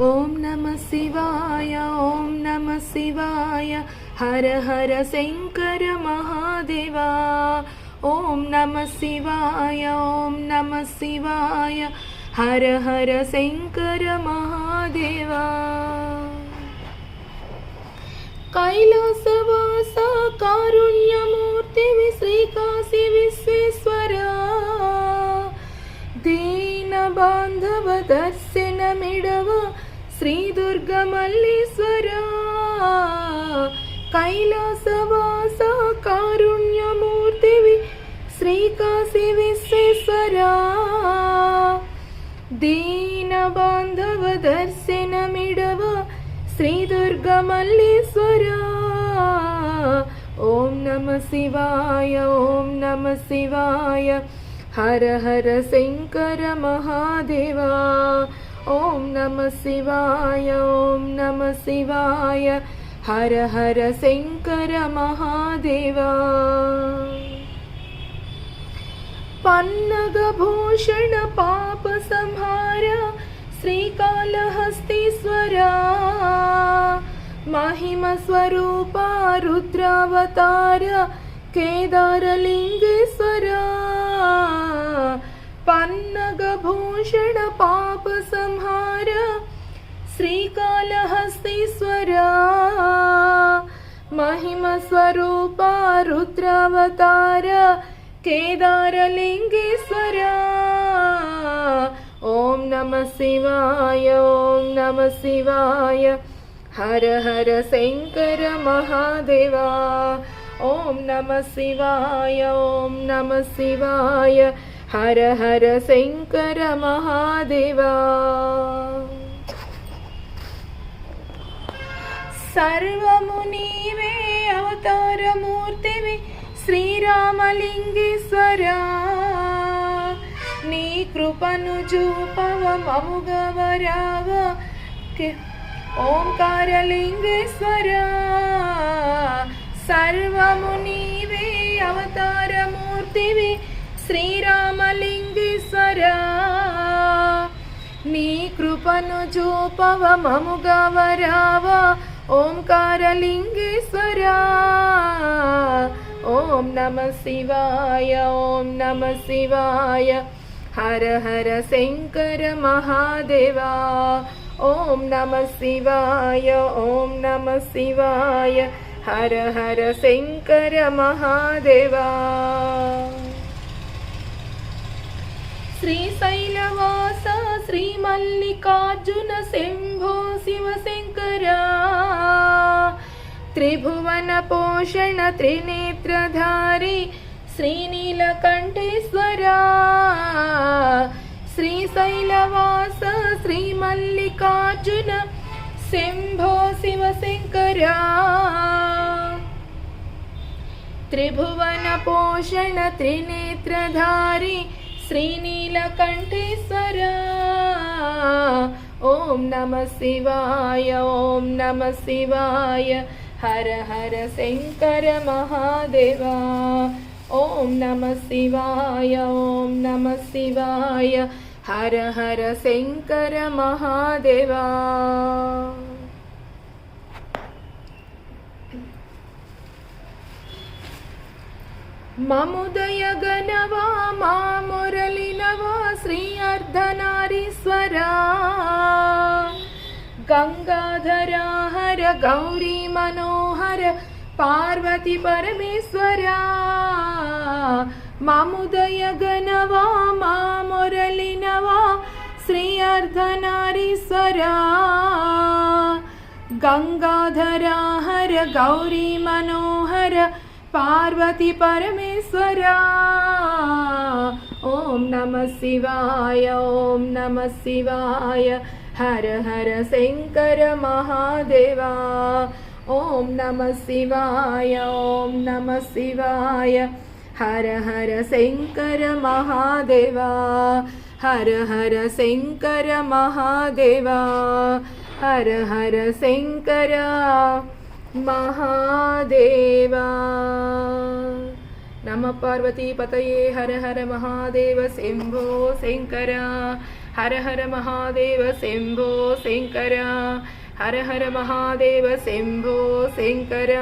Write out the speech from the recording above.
ॐ नमः शिवाय ॐ नमः शिवाय, हर हर शंकर महादेवा। ॐ नमः शिवाय ॐ नमः शिवाय, हर हर शंकर महादेवा। कैलासवास कारुण्यमूर्तिः श्रीकाशी विश्वेश्वरा। दीनबान्धवदस्य శ్రీ దుర్గమల్లీశ్వరా కైలాసవాస కారుణ్యమూర్తివి శ్రీకాశీ విశ్వేశ్వరా దీన బాంధవ దర్శనమిడవ శ్రీ దుర్గమల్లీశ్వరా ఓం నమ శివాయ ఓం నమ శివాయ. హర హర శంకర మహాదేవా. ॐ नमः शिवाय ॐ नमः शिवाय हर हर शङ्कर महादेवा। पन्नगभूषण शङ्करमहादेवान्नगभूषण श्रीकालहस्तीश्वरा। महिमस्वरूपा रुद्रावतार केदारलिङ्गेश्वरा पाषणपापसंहार श्रीकालहस्तीश्वरा महिमस्वरूपा रुद्रावतार केदारलिङ्गेश्वरा। ॐ नमः शिवाय ॐ नमः शिवाय हर हर शङ्कर महादेवा। ॐ नमः शिवाय ॐ नमः शिवाय హర హర శంకర మహాదేవా. సర్వము నీవే అవతారమూర్తివి శ్రీరామలింగేశ్వరా. నీ కృపను చూపవ ఓంకారలింగేశ్వరా. సర్వము నీవే అవతారమూర్తివి पवनुजोपवममुगवराव ओङ्कारलिङ्गेश्वरा ॐ नमः शिवाय ॐ नमः शिवाय। हर हर शङ्कर महादेवा। ॐ नमः शिवाय ॐ नमः शिवाय। हर हर शङ्कर महादेवा। श्रीशैलवासा మహాదేవా శ్రీ మల్లికార్జున శంభో శివశంకర. త్రిభువన పోషణ త్రినేత్రధారి శ్రీనీలకంఠేశ్వర. శ్రీశైలవాస శ్రీ మల్లికార్జున శంభో శివశంకర. త్రిభువన పోషణ త్రినేత్రధారి శ్రీనీలకంఠేశ్వర. ఓం నమ శివాయ ఓం నమ శివాయ. హర హర శంకర మహాదేవా. ఓం నమ శివాయ ఓం నమ శివాయ. హర హర శంకర మహాదేవా. ಮಮುದಯಗನವಾ ಮಾ ಮುರಲಿನವಾ ಶ್ರೀ ಅರ್ಧನಾರೀಶ್ವರಾ ಗಂಗಾಧರಾ ಹರ ಗೌರಿ ಮನೋಹರ ಪಾರ್ವತಿ ಪರಮೇಶ್ವರ ಮಮುದಯಗನವಾ ಮಾ ಮುರಲಿನವಾ ಶ್ರೀ ಅರ್ಧನಾರೀಶ್ವರ ಗಂಗಾಧರ ಹರ ಗೌರಿ ಮನೋಹರ पार्वती परमेश्वरा ॐ नमः शिवाय ॐ नमः शिवाय, हर हर शंकर महादेवा, ओम नमः शिवाय ॐ नमः शिवाय, हर हर शंकर महादेवा, हर हर शंकर महादेवा, हर हर शंकर महादेवा। नमः पार्वतीपतये हर हर महादेव शम्भो शङ्कर हर हर महादेव शम्भो शङ्कर हर हर महादेव शम्भो शङ्कर